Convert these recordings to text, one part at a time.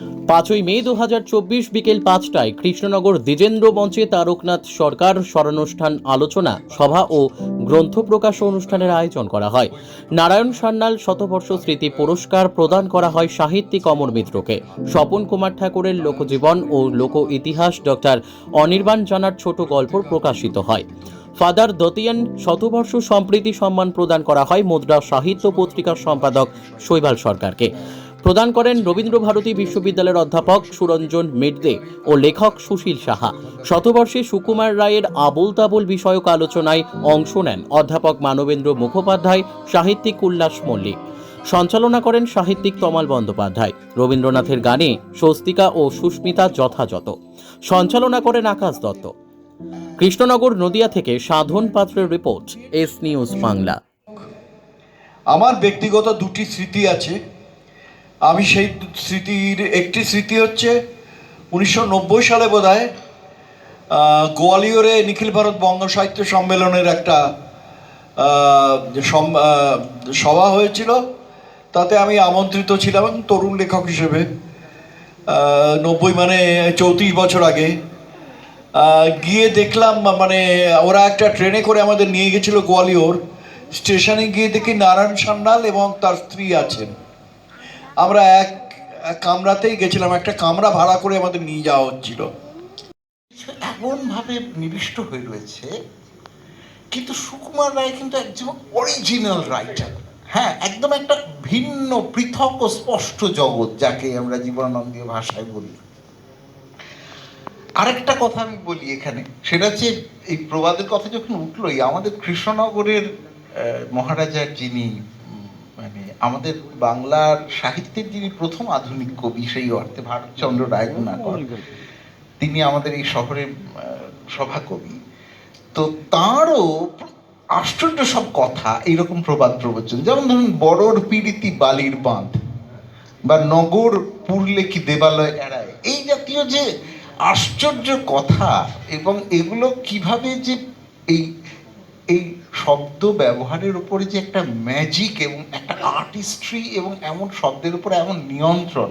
পাঁচই মে দু হাজার চব্বিশ বিকেল পাঁচটায় কৃষ্ণনগর দ্বিজেন্দ্র মঞ্চে তারকনাথ সরকার স্মরণানুষ্ঠান আলোচনা সভা ও গ্রন্থ প্রকাশ অনুষ্ঠানের আয়োজন করা হয়। নারায়ণ সান্যাল শতবর্ষ স্মৃতি পুরস্কার প্রদান করা হয় সাহিত্যিক অমর মিত্রকে। স্বপন কুমার ঠাকুরের লোকজীবন ও লোক ইতিহাস ডক্টর অনির্বাণ জানার ছোট গল্প প্রকাশিত হয়। ফাদার দতিয়ান শতবর্ষ সম্প্রীতি সম্মান প্রদান করা হয় মুদ্রা সাহিত্য পত্রিকার সম্পাদক শৈবাল সরকারকে। প্রদান করেন রবীন্দ্রভারতী বিশ্ববিদ্যালয়ের অধ্যাপক সুরঞ্জন মেডদে ও লেখক সুশীল সাহা। শতবর্ষে সুকুমার রায়ের আবুল তাবুল বিষয়ক আলোচনায় অংশ নেন অধ্যাপক মানবেন্দ্র মুখোপাধ্যায়, সাহিত্যিক উল্লাস মল্লিক। সঞ্চালনা করেন সাহিত্যিক তমাল বন্দ্যোপাধ্যায়। রবীন্দ্রনাথের গানে স্বস্তিকা ও সুস্মিতা যথাযথ। সঞ্চালনা করেন আকাশ দত্ত। কৃষ্ণনগর নদিয়া থেকে সাধন পাত্রের রিপোর্ট, এস নিউজ বাংলা। আমার ব্যক্তিগত দুটি স্মৃতি আছে। আমি সেই স্মৃতির, একটি স্মৃতি হচ্ছে উনিশশো নব্বই সালে বোধ হয় গোয়ালিয়রে নিখিল ভারত বঙ্গ সাহিত্য সম্মেলনের একটা সভা হয়েছিল। তাতে আমি আমন্ত্রিত ছিলাম তরুণ লেখক হিসেবে নব্বই মানে চৌত্রিশ বছর আগে। গিয়ে দেখলাম মানে ওরা একটা ট্রেনে করে আমাদের নিয়ে গেছিল গোয়ালিয়র। স্টেশনে গিয়ে দেখি নারায়ণ সান্যাল এবং তার স্ত্রী আছেন। আমরা এক কামরাতেই গেছিলাম, একটা কামরা ভাড়া করে আমাদের নিয়ে যাওয়া হচ্ছিল। এমনভাবে নিবিষ্ট হয়ে রয়েছে, কিন্তু সুকুমার রায় কিন্তু একজন অরিজিনাল রাইটার হ্যাঁ একদম একটা ভিন্ন, পৃথক ও স্পষ্ট জগৎ, যাকে আমরা জীবনানন্দীয় ভাষায় বলি। আরেকটা কথা আমি বলি এখানে, সেটা হচ্ছে এই প্রবাদের কথা যখন উঠলোই, আমাদের কৃষ্ণনগরের মহারাজার যিনি আমাদের বাংলার সাহিত্যের যিনি প্রথম আধুনিক কবি সেই অর্থে ভারতচন্দ্র রায়গুণাকর তিনি আমাদের এই শহরের সভাকবি। তো তাঁরও আশ্চর্য সব কথা এইরকম প্রবাদ প্রবচন। যেমন ধরুন বড়র পীড়িতি বালির বাঁধ বা নগর পুরলে কি দেবালয় এড়ায়। এই জাতীয় যে আশ্চর্য কথা এবং এগুলো কীভাবে যে এই এই শব্দ ব্যবহারের উপরে যে একটা ম্যাজিক এবং একটা আর্টিস্ট্রি এবং এমন শব্দের উপরে এমন নিয়ন্ত্রণ,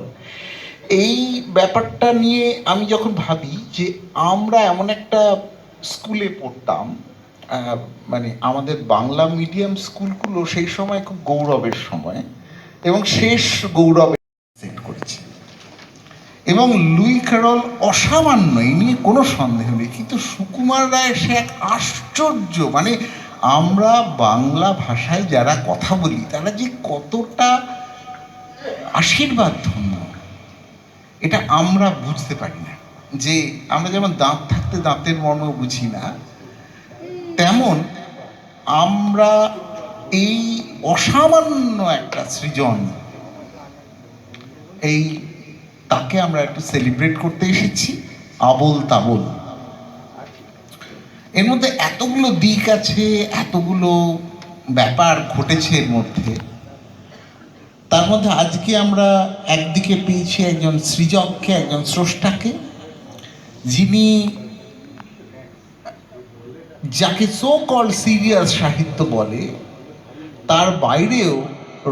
এই ব্যাপারটা নিয়ে আমি যখন ভাবি যে আমরা এমন একটা স্কুলে পড়তাম মানে আমাদের বাংলা মিডিয়াম স্কুলগুলো সেই সময় খুব গৌরবের সময় এবং শেষ গৌরবে সেট করেছে এবং লুই ক্যারল অসামান্য এই নিয়ে কোনো সন্দেহ নেই। কিন্তু সুকুমার রায় সে এক আশ্চর্য মানে আমরা বাংলা ভাষায় যারা কথা বলি, তারা যে কতটা আশীর্বাদ ধন্য এটা আমরা বুঝতে পারি না। যে আমরা যেমন দাঁত থাকতে দাঁতের মর্ম বুঝি না, তেমন আমরা এই অসামান্য একটা সৃজন, এই তাকে আমরা একটু সেলিব্রেট করতে এসেছি, আবল তাবল। এর মধ্যে এতগুলো দিক আছে, এতগুলো ব্যাপার ঘটেছে এর মধ্যে। তার মধ্যে আজকে আমরা একদিকে পেয়েছি একজন সৃজককে, একজন স্রষ্টাকে, যিনি যাকে সো কল সিরিয়াস সাহিত্য বলে, তার বাইরেও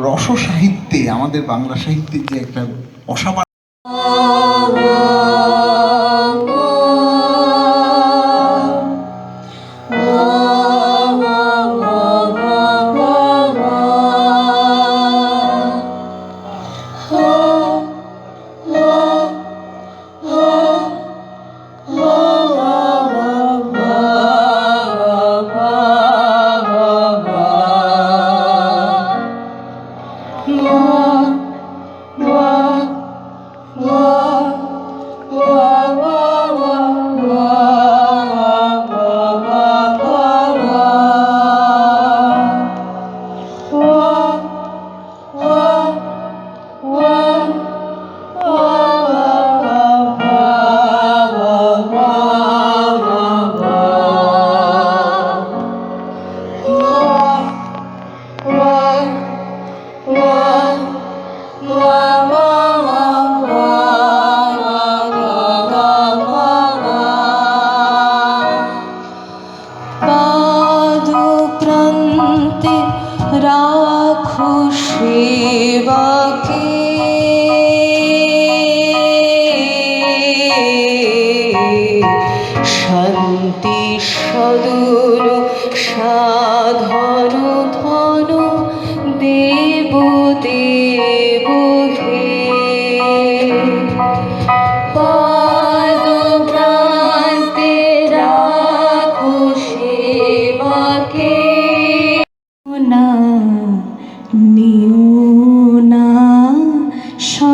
রস সাহিত্যে আমাদের বাংলা সাহিত্যের যে একটা অসামান্য Oh. পাদপ্রান্তে রাখো সেবাকে। শান্তি সদুর সা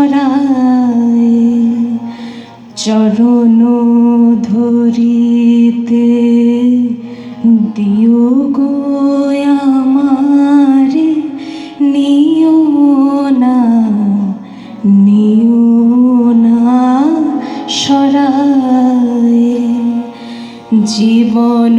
ধরায় চরণ ধরিতে দিও গো আমারে নিও না নিও না সরায় জীবন